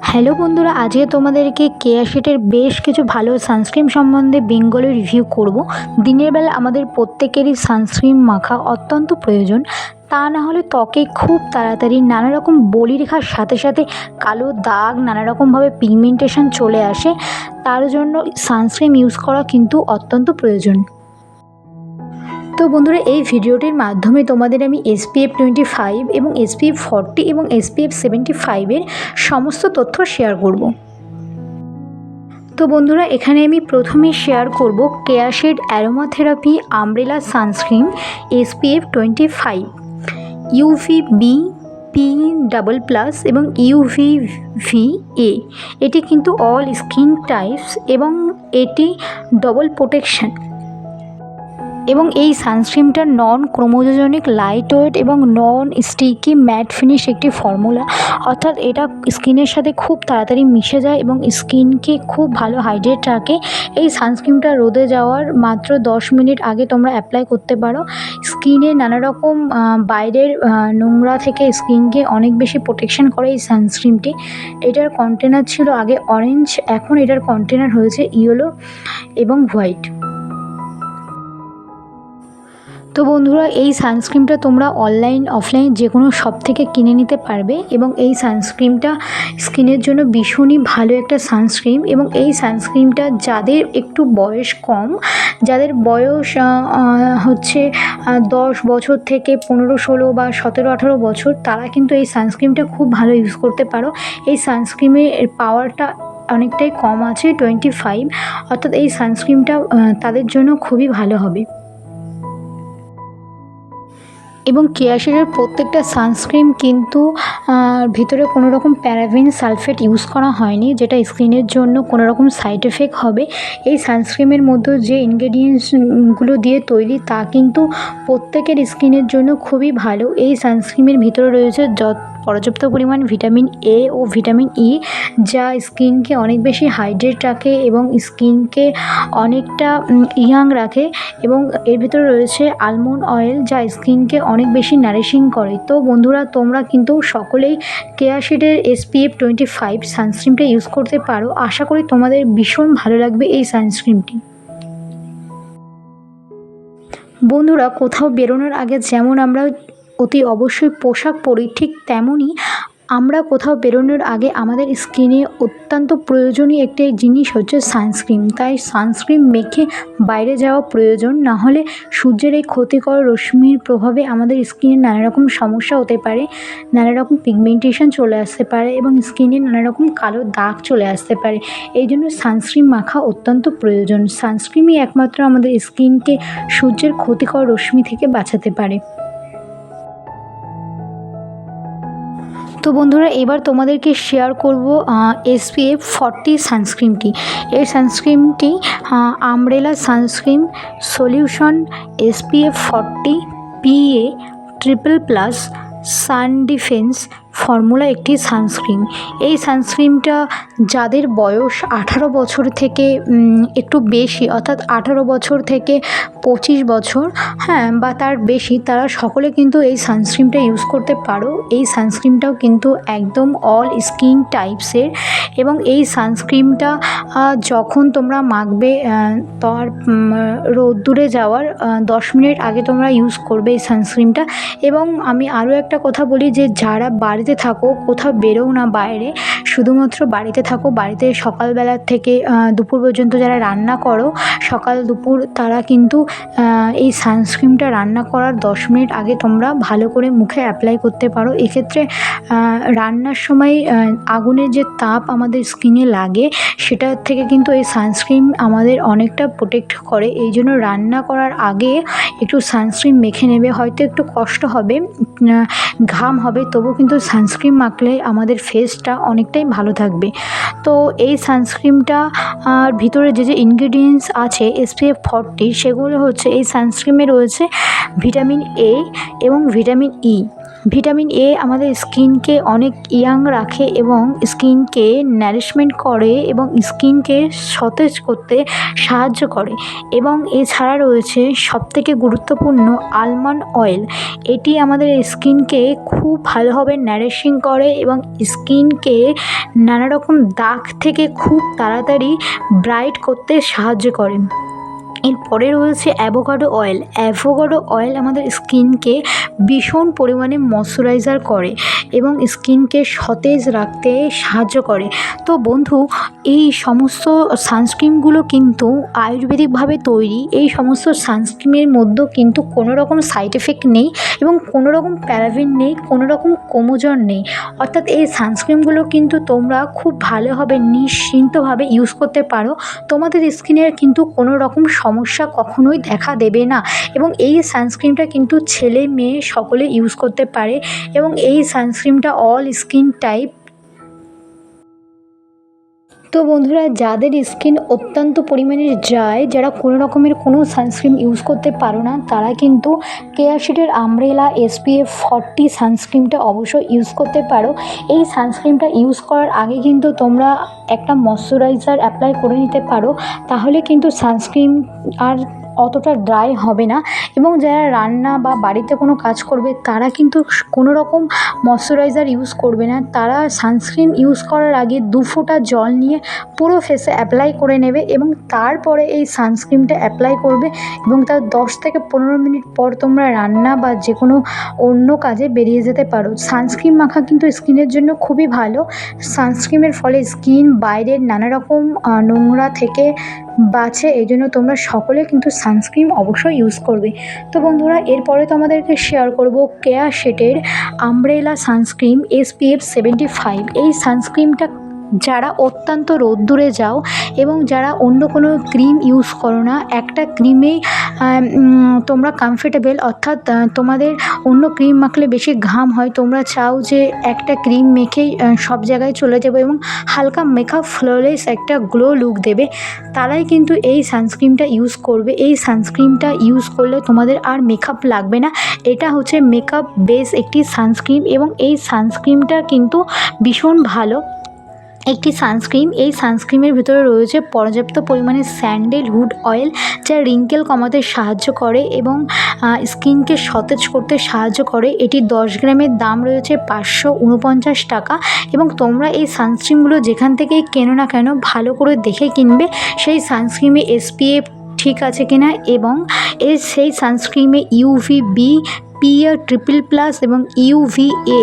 Hello বন্ধুরা, আজকে তোমাদেরকে কেয়া শেটের বেশ কিছু ভালো সানস্ক্রিন সম্বন্ধে বেঙ্গলে রিভিউ করব। দিনের বেলা আমাদের প্রত্যেকেরই সানস্ক্রিন মাখা অত্যন্ত প্রয়োজন। তা না হলে ত্বকে খুব তাড়াতাড়ি নানা রকম বলি রেখার সাথে সাথে কালো দাগ নানা রকমভাবে পিগমেন্টেশন চলে আসে। তার জন্য সানস্ক্রিন ইউজ করা কিন্তু অত্যন্ত প্রয়োজন। তো বন্ধুরা, এই ভিডিওটির মাধ্যমে তোমাদের আমি এসপিএফ টোয়েন্টি ফাইভ এবং এসপিএফ ফর্টি এবং এসপিএফ সেভেন্টি ফাইভের সমস্ত তথ্য শেয়ার করব। তো বন্ধুরা, এখানে আমি প্রথমে শেয়ার করব Keya Seth aromatherapy umbrella sunscreen SPF twenty five UV B P double plus এবং ইউভি ভি এ এটি কিন্তু অল স্কিন টাইপস এবং এটি ডবল প্রোটেকশন এবং এই সানস্ক্রিনটা নন ক্রোমোজোজনিক লাইট ওয়েট এবং নন স্টিকি ম্যাট ফিনিশ একটি ফর্মুলা। অর্থাৎ এটা স্কিনের সাথে খুব তাড়াতাড়ি মিশে যায় এবং স্কিনকে খুব ভালো হাইড্রেট রাখে। এই সানস্ক্রিনটা রোদে যাওয়ার মাত্র দশ মিনিট আগে তোমরা অ্যাপ্লাই করতে পারো। স্কিনে নানা রকম বাইরের নোংরা থেকে স্কিনকে অনেক বেশি প্রোটেকশন করে এই সানস্ক্রিনটি এটার কন্টেনার ছিল আগে অরেঞ্জ, এখন এটার কন্টেনার হয়েছে ইয়েলো এবং হোয়াইট। তো বন্ধুরা, এই সানস্ক্রিনটা তোমরা অনলাইন অফলাইন যে কোনো শপ থেকে কিনে নিতে পারবে এবং এই সানস্ক্রিনটা স্কিনের জন্য ভীষণই ভালো একটা সানস্ক্রিন এবং এই সানস্ক্রিনটা যাদের একটু বয়স কম, যাদের বয়স হচ্ছে দশ বছর থেকে পনেরো, ষোলো বা সতেরো, আঠারো বছর, তারা কিন্তু এই সানস্ক্রিনটা খুব ভালো ইউজ করতে পারো। এই সানস্ক্রিনের পাওয়ারটা অনেকটাই কম আছে টোয়েন্টি ফাইভ অর্থাৎ এই সানস্ক্রিনটা তাদের জন্য খুবই ভালো হবে। এবং কেয়াশিরের প্রত্যেকটা সানস্ক্রিন কিন্তু ভিতরে কোনো রকম প্যারাভিন সালফেট ইউজ করা হয়নি, যেটা স্কিনের জন্য কোনো রকম সাইড এফেক্ট হবে। এই সানস্ক্রিমের মধ্যে যে ইনগ্রেডিয়েন্টসগুলো দিয়ে তৈরি, তা কিন্তু প্রত্যেকের স্কিনের জন্য খুবই ভালো। এই সানস্ক্রিমের ভিতরে রয়েছে যত পর্যাপ্ত পরিমাণ ভিটামিন এ ও ভিটামিন ই যা স্কিনকে অনেক বেশি হাইড্রেট রাখে এবং স্কিনকে অনেকটা ইয়াং রাখে এবং এর ভিতরে রয়েছে আলমন্ড অয়েল যা স্কিনকে অনেক বেশি নারিশিং করে। তো বন্ধুরা, তোমরা কিন্তু সকলেই কেয়াশিডের এসপিএফ টোয়েন্টি ফাইভ সানস্ক্রিনটা ইউজ করতে পারো। আশা করি তোমাদের ভীষণ ভালো লাগবে এই সানস্ক্রিনটি বন্ধুরা, কোথাও বেরোনোর আগে যেমন আমরা অতি অবশ্যই পোশাক পরি, ঠিক তেমনই আমরা কোথাও বেরোনোর আগে আমাদের স্কিনে অত্যন্ত প্রয়োজনীয় একটি জিনিস হচ্ছে সানস্ক্রিন। তাই সানস্ক্রিন মেখে বাইরে যাওয়া প্রয়োজন, না হলে সূর্যের এই ক্ষতিকর রশ্মির প্রভাবে আমাদের স্কিনে নানা রকম সমস্যা হতে পারে নানা রকম পিগমেন্টেশন চলে আসতে পারে এবং স্কিনে নানা রকম কালো দাগ চলে আসতে পারে। এই জন্য সানস্ক্রিন মাখা অত্যন্ত প্রয়োজন। সানস্ক্রিনই একমাত্র আমাদের স্কিনকে সূর্যের ক্ষতিকর রশ্মি থেকে বাঁচাতে পারে। তো বন্ধুরা, এবার তোমাদেরকে শেয়ার করব এসপিএফ ফর্টি সানস্ক্রিমটি এই সানস্ক্রিমটি umbrella sunscreen solution SPF forty PA triple plus sun defence formula একটি সানস্ক্রিন। এই সানস্ক্রিনটা যাদের বয়স আঠারো বছর থেকে একটু বেশি, অর্থাৎ আঠারো বছর থেকে পঁচিশ বছর হ্যাঁ বা তার বেশি, তারা সকলে কিন্তু এই সানস্ক্রিনটা ইউজ করতে পারো। এই সানস্ক্রিনটাও কিন্তু একদম অল স্কিন টাইপসের এবং এই সানস্ক্রিনটা যখন তোমরা মাখবে তার রোদ্দুরে যাওয়ার দশ মিনিট আগে তোমরা ইউজ করবে এই সানস্ক্রিনটা। এবং আমি আরও একটা কথা বলি যে, যারা বাড়িতে থাকো, কোথাও বেরোও না বাইরে। শুধুমাত্র বাড়িতে থাকো, বাড়িতে সকালবেলার থেকে দুপুর পর্যন্ত যারা রান্না করো, সকাল দুপুর তারা কিন্তু এই সানস্ক্রিনটা রান্না করার দশ মিনিট আগে তোমরা ভালো করে মুখে অ্যাপ্লাই করতে পারো। এক্ষেত্রে রান্নার সময় আগুনের যে তাপ আমাদের স্কিনে লাগে সেটার থেকে কিন্তু এই সানস্ক্রিন আমাদের অনেকটা প্রোটেক্ট করে। এই জন্য রান্না করার আগে একটু সানস্ক্রিন মেখে নেবে। হয়তো একটু কষ্ট হবে ঘাম হবে তবু কিন্তু সানস্ক্রিন মাখলে আমাদের ফেসটা অনেকটাই ভালো থাকবে। তো এই সানস্ক্রিমটা, আর ভিতরে যে যে ইনগ্রিডিয়েন্টস আছে এসপিএফ ফর্টি সেগুলো হচ্ছে এই সানস্ক্রিমে রয়েছে ভিটামিন এ এবং ভিটামিন ই ভিটামিন এ আমাদের স্কিনকে অনেক ইয়াং রাখে এবং স্কিনকে নারিশমেন্ট করে এবং স্কিনকে সতেজ করতে সাহায্য করে। এবং এছাড়া রয়েছে সবথেকে গুরুত্বপূর্ণ আলমন্ড অয়েল এটি আমাদের স্কিনকে খুব ভালোভাবে নারিশিং করে এবং স্কিনকে নানা রকম দাগ থেকে খুব তাড়াতাড়ি ব্রাইট করতে সাহায্য করে। এরপরে রয়েছে অ্যাভোকাডো অয়েল অ্যাভোকাডো অয়েল আমাদের স্কিনকে ভীষণ পরিমাণে ময়শ্চারাইজার করে এবং স্কিনকে সতেজ রাখতে সাহায্য করে। তো বন্ধু, এই সমস্ত সানস্ক্রিনগুলো কিন্তু আয়ুর্বেদিকভাবে তৈরি। এই সমস্ত সানস্ক্রিনের মধ্যেও কিন্তু কোনো রকম সাইড এফেক্ট নেই এবং কোনো রকম প্যারাভিন নেই কোনো রকম ক্রোমোজোম নেই। অর্থাৎ এই সানস্ক্রিনগুলো কিন্তু তোমরা খুব ভালোভাবে নিশ্চিন্তভাবে ইউজ করতে পারো। তোমাদের স্কিনের কিন্তু কোনো রকম সমস্যা কখনোই দেখা দেবে না। এবং এই সানস্ক্রিনটা কিন্তু ছেলে মেয়ে সকলে ইউজ করতে পারে। এবং এই সানস্ক্রিনটা অল স্কিন টাইপ তো বন্ধুরা, যাদের স্কিন অত্যন্ত পরিমাণে যায়, যারা কোনো রকমের কোনো সানস্ক্রিন ইউজ করতে পারো না, তারা কিন্তু কেয়াশিটের আমব্রেলা এসপিএফ ফর্টি সানস্ক্রিনটা অবশ্যই ইউজ করতে পারো। এই সানস্ক্রিনটা ইউজ করার আগে কিন্তু তোমরা একটা ময়শ্চারাইজার অ্যাপ্লাই করে নিতে পারো। তাহলে কিন্তু সানস্ক্রিন আর অতটা ড্রাই হবে না এবং যারা রান্না বা বাড়িতে কোনো কাজ করবে, তারা কিন্তু কোনো রকম ময়শ্চারাইজার ইউজ করবে না। তারা সানস্ক্রিন ইউজ করার আগে দু ফোঁটা জল নিয়ে পুরো ফেসে অ্যাপ্লাই করে নেবে এবং তারপরে এই সানস্ক্রিনটা অ্যাপ্লাই করবে এবং তার দশ থেকে পনেরো মিনিট পর তোমরা রান্না বা যে কোনো অন্য কাজে বেরিয়ে যেতে পারো। সানস্ক্রিন মাখা কিন্তু স্কিনের জন্য খুবই ভালো। সানস্ক্রিনের ফলে স্কিন বাইরের নানা রকম নোংরা থেকে বাঁচে এই জন্য তোমরা সকলে কিন্তু সানস্ক্রিন অবশ্যই ইউজ করবে। তো বন্ধুরা, এরপরে তোমাদেরকে শেয়ার করব Keya শেটের umbrella sunscreen SPF seventy five এই সানস্ক্রিনটা যারা অত্যন্ত রোদ্দুরে যাও এবং যারা অন্য কোনো ক্রিম ইউজ করো না, একটা ক্রিমেই তোমরা কমফর্টেবল অর্থাৎ তোমাদের অন্য ক্রিম মাখলে বেশি ঘাম হয়, তোমরা চাও যে একটা ক্রিম মেখেই সব জায়গায় চলে যাব এবং হালকা মেকআপ ফ্লোলেস একটা গ্লো লুক দেবে। তারাই কিন্তু এই সানস্ক্রিনটা ইউজ করবে। এই সানস্ক্রিনটা ইউজ করলে তোমাদের আর মেকআপ লাগবে না। এটা হচ্ছে মেকআপ বেস একটি সানস্ক্রিন এবং এই সানস্ক্রিনটা কিন্তু ভীষণ ভালো। একটি সানস্ক্রিন এই সানস্ক্রিনের ভিতরে রয়েছে পর্যাপ্ত পরিমাণে স্যান্ডেলহুড অয়েল যা রিঙ্কেল কমাতে সাহায্য করে এবং স্কিনকে সতেজ করতে সাহায্য করে। এটি দশ গ্রামের দাম রয়েছে পাঁচশো উনপঞ্চাশ টাকা এবং তোমরা এই সানস্ক্রিনগুলো যেখান থেকেই কেনো না কেন ভালো করে দেখে কিনবে। সেই সানস্ক্রিনে এসপিএফ ঠিক আছে কিনা এবং এর সেই সানস্ক্রিনে UV B PA triple plus এবং ইউভি এ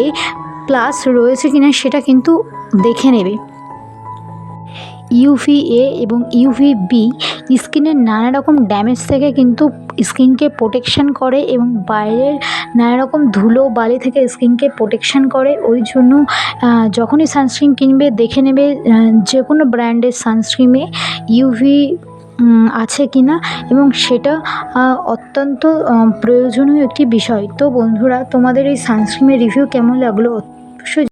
প্লাস রয়েছে কিনা সেটা কিন্তু দেখে নেবে। ইউভিএ এবং ইউভি বি স্কিনের নানা রকম ড্যামেজ থেকে কিন্তু স্কিনকে প্রোটেকশান করে এবং বাইরের নানা রকম ধুলো বালি থেকে স্কিনকে প্রোটেকশান করে। ওই জন্য যখনই সানস্ক্রিন কিনবে, দেখে নেবে যে কোনো ব্র্যান্ডের সানস্ক্রিনে ইউভি আছে কি না এবং সেটা অত্যন্ত প্রয়োজনীয় একটি বিষয়। তো বন্ধুরা, তোমাদের এই সানস্ক্রিনের রিভিউ কেমন লাগল? অবশ্যই